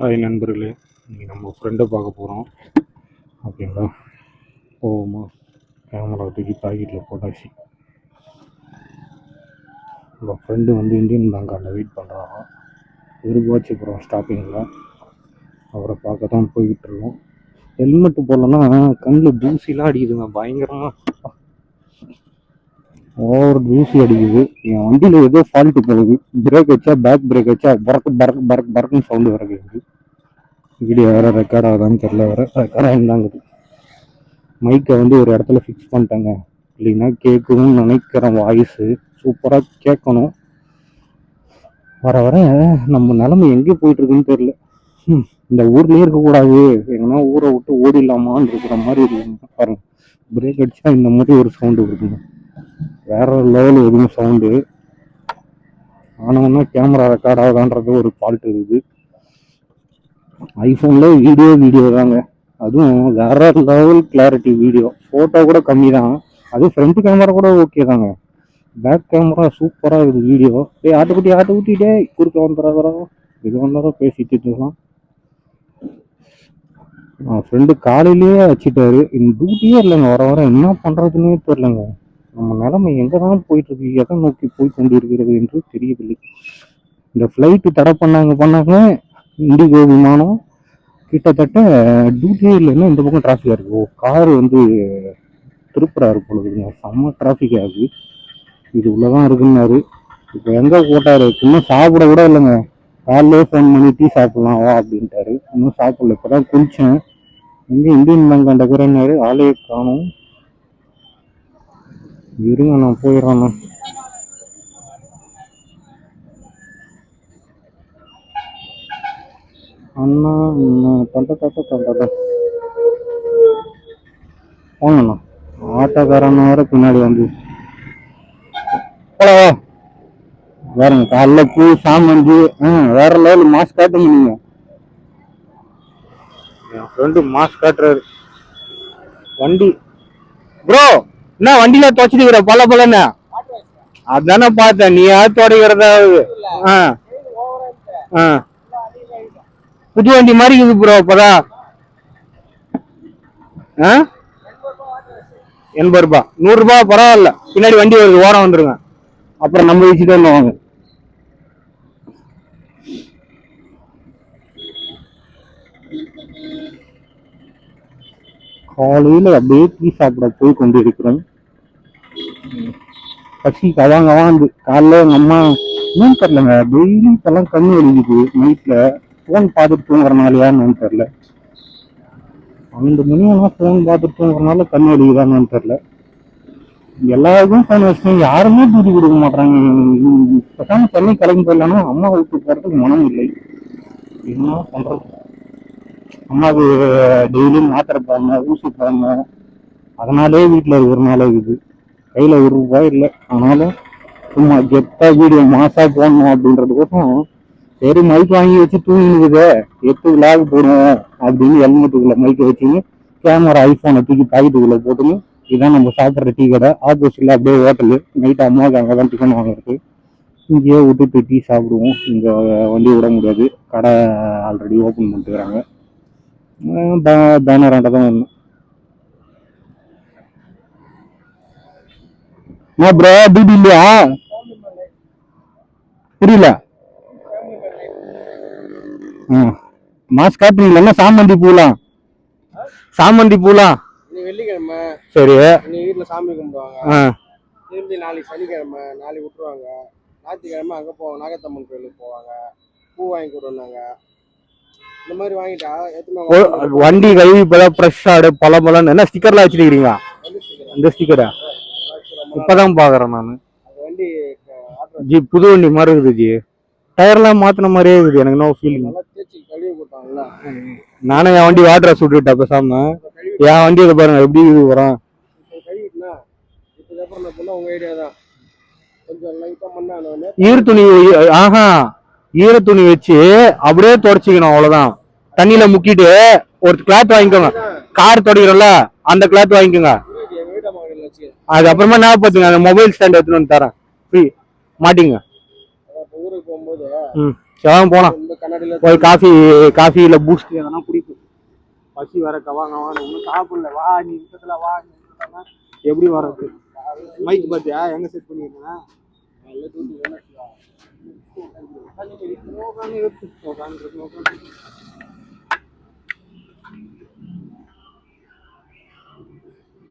Hi நண்பர்களே இன்றைக்கி நம்ம ஃப்ரெண்டை பார்க்க போகிறோம் ஓகேங்களா? போவோமா? கேமரா தூக்கி பாக்கெட்டில் போட்டாச்சு. நம்ம ஃப்ரெண்டு வந்து இந்தியன் பேங்காண்டில் வெயிட் பண்ணுறாங்க போகிறோம் ஸ்டாப்பிங்கில் அவரை பார்க்க தான் போய்கிட்டு இருக்கோம். ஹெல்மெட்டு போடலன்னா கண்ணில் தூசிலாம் அடிக்குதுங்க பயங்கரமாக ஓவர் தூசி அடிக்குது. என் வண்டியில் ஏதோ ஃபால்ட்டு போகுது. பிரேக் வச்சா பேக் பிரேக் வச்சா பறக்கு பறக்கு பறக்கு பறக்குன்னு சவுண்டு வர கேட்குது வீடியோ வேறு ரெக்கார்ட் ஆகுதான்னு தெரில வேறு. ரெக்கார்ட் ஆகிருந்தாங்குது மைக்கை வந்து ஒரு இடத்துல ஃபிக்ஸ் பண்ணிட்டாங்க. இல்லைன்னா கேட்கணும்னு நினைக்கிறேன் வாய்ஸு சூப்பராக கேட்கணும். வர வர நம்ம நிலமை எங்கே போயிட்டுருக்குன்னு தெரில இந்த ஊர்லேயே இருக்கக்கூடாது. எங்கன்னா ஊரை விட்டு ஓடிடலாமான்னு இருக்கிற மாதிரி இருக்குங்க பாருங்க பிரேக் அடிச்சா இந்த மாதிரி ஒரு சவுண்டு இருக்குங்க வேற லெவல் எதுவும் சவுண்டு ஆனவன்னா கேமரா ரெக்கார்ட் ஆகுதான்றது ஒரு ஃபால்ட் இருக்குது. ஐஃபோனில் வீடியோ வீடியோ தாங்க. அதுவும் வேற லெவல் கிளாரிட்டி வீடியோ ஃபோட்டோ கூட கம்மி தான் அதுவும் ஃப்ரண்ட் கேமரா கூட ஓகே தாங்க. பேக் கேமரா சூப்பராக இருக்குது வீடியோ டே ஆட்டுக்குட்டி ஆட்டுக்குட்டி குறுக்க வந்துடுறா இது வந்தாலும் பேசிட்டு இருக்கலாம். ஃப்ரெண்டு காலையிலேயே வச்சுட்டாரு இந்த டியூட்டியே இல்லைங்க. வர வர என்ன பண்ணுறதுன்னே தெரிலங்க நம்ம நிலைமை எங்கே தான் போயிட்டு இருக்கு எதை நோக்கி போய் கொண்டு இருக்கிறது என்று தெரியவில்லை. இந்த ஃப்ளைட்டு தடை பண்ணாங்க பண்ணாங்க. இண்டிகோ விமானம் கிட்டத்தட்ட டியூட்டியே இல்லைன்னா இந்த பக்கம் டிராஃபிக்காக இருக்கு. ஓ கார் வந்து திருப்புறாரு பொழுதுங்க செம்ம டிராஃபிக் ஆகுது இது உள்ளே தான் இருக்குன்னாரு. இப்போ எங்கே போட்டாரு? இன்னும் சாப்பிட கூட இல்லைங்க. காலையிலே ஃபோன் பண்ணி டீ சாப்பிட்லாம் வா அப்படின்ட்டாரு. இன்னும் சாப்பிடல. இப்போ தான் குளிச்சேன். இங்கே இந்தியன் பேங்க் அந்த இருக்கிறேன்னாரு. ஆளையே காணும். இருங்க நான் போயிடுறேண்ணா அண்ணா அண்ணா, தண்ட தட்ட போங்கண்ணா ஆட்டோக்காரன் வேற பின்னாடி வந்து. ஹலோ வேறங்க காலைல பூ சாமந்தி ஆ வேற லெவல் மாஸ்க் காட்டுங்க நீங்க. என் ஃப்ரெண்டு மாஸ்க் காட்டுறாரு. வண்டி. ப்ரோ என்ன வண்டியில துவச்சிட்டு பல பலன்னு அதானே பார்த்தேன். நீ யார் தொடங்கிறதா ஆ. ஆ. புது வண்டி மாதிரி இருக்குது ப்ரோ இப்பதான் ஆ? எண்பது ரூபாய் நூறு ரூபாய் பரவாயில்ல. பின்னாடி வண்டி வருது ஓரம் வந்துருங்க. அப்புறம் நம்ம வச்சுட்டு வந்து வாங்க. காலையில அப்படியே டீ சாப்பிட போய் கொண்டு இருக்கிறோம். பசி கவாங்க வாந்து காலைல எங்க அம்மா ஏன் தெரிலங்க டெய்லி இப்பெல்லாம் கண்ணு வலிக்குது நைட்ல. ஃபோன் பார்த்துட்டு தூங்குறனாலயான்னு தெரில பன்னெண்டு மணி ஆனால் ஃபோன் பார்த்துட்டு தூங்குறனால கண்ணு வலிக்குதான்னு தெரில எல்லாருக்கும் ஃபோன் வச்சுக்கோங்க. யாருமே தூக்கி கொடுக்க மாட்டாங்க பேசாம தண்ணி கிளம்பி போயிடலாம்னா அம்மா வீட்டுக்கு போகிறதுக்கு மனம் இல்லை. என்ன பண்ணுறது அம்மாவுக்கு டெய்லியும் மாத்திரை போடணும் ஊசி போடணும். அதனாலே வீட்டில் இருக்கிறனால இருக்குது. கையில் ஒரு ரூபாய் இல்லை. ஆனாலும் சும்மா கெத்தாக வீடியோ மாசாக போடணும் அப்படின்றதுக்கோசம் சரி மைக் வாங்கி வச்சு தூங்கினுக்குதே எட்டு விளாக் போடுவோம் அப்படின்னு ஹெல்மெட்டுக்குள்ள மைக்கை வச்சுன்னு கேமரா ஐஃபோனை தூக்கி பாக்கெட்டுக்குள்ள போட்டுன்னு இதான் நம்ம சாப்பிட்ற டீ கடை. ஆப்போசிட்ல அப்படியே ஹோட்டலு நைட் அம்மாவுக்கு அங்கே தான் டிஃபன் வாங்குறது. இங்கேயே விட்டுட்டு டீ சாப்பிடுவோம். இங்கே வண்டி விட முடியாது. கடை ஆல்ரெடி ஓப்பன் பண்ணிட்டுக்கிறாங்க பேனர் ஆண்ட தான் வரணும். ப்ரோ டியூட்டி இல்லையா? புரியல. ம். மாஸ்க் காட்டுறீங்களா என்ன சாமந்தி பூலாம் சாமந்தி பூலாம் வெள்ளிக்கிழமை. சரி. வீட்டுல சாமி கும்பிடுவாங்க. திரும்பி நாளைக்கு சனிக்கிழமை நாளைக்கு விட்டுருவாங்க. ஞாயிற்றுக்கிழமை அங்க போவாங்க நாகத்தம்மன் கோயிலுக்கு போவாங்க. பூ வாங்கி கொடுனாங்க இந்த மாதிரி வாங்கிட்டா வண்டி கழுவி இப்பதான் ஃப்ரெஷ் ஆடு பல பலன்னு என்ன ஸ்டிக்கர்லாம் வச்சிருக்கீங்களா இந்த ஸ்டிக்கரா இப்பதான் பாக்குறேன் நான். வண்டி ஜி புது வண்டி மாதிரி இருக்குது ஜி. டயர்லாம் மாத்தின மாதிரியே இருக்குது. எனக்கு நோ ஃபீலிங் நானும் என் வண்டி வாட்டரை சுட்டுட்டேன் பேசாம. என் வண்டி இதை பாருங்க எப்படி இருக்குது வரோம் நான் ஈர துணி ஆஹா ஈர துணி வச்சு அப்படியே தொடச்சிக்கணும் அவ்வளவுதான். தண்ணியில முக்கிட்டு ஒரு கிளாத் வாங்கிக்கோங்க. கார் துடைக்கிறோம்ல அந்த கிளாத் வாங்கிக்கோங்க. எங்கள் வீட்டை மகளிர் வச்சு அது அப்புறமா ஞாபகத்துங்க அந்த மொபைல் ஸ்டாண்ட் எடுத்துன்னு வந்து தரேன். ஃப்ரீ மாட்டிங்க. ஊருக்கு போகும்போது ம் சரி போலாம். இந்த கண்ணாடியில் போய் காஃபி காஃபி இல்லை பூஸ்ட் எதனா குடிப்போம். பசி வர கவாங்க வாங்க. ஒன்றும் சாப்பிடல. வா நீ நிமிஷத்துல வா எப்படி வர்றது? மைக் பார்த்தியா எங்க செட் பண்ணிருக்கேன்? உட்காந்து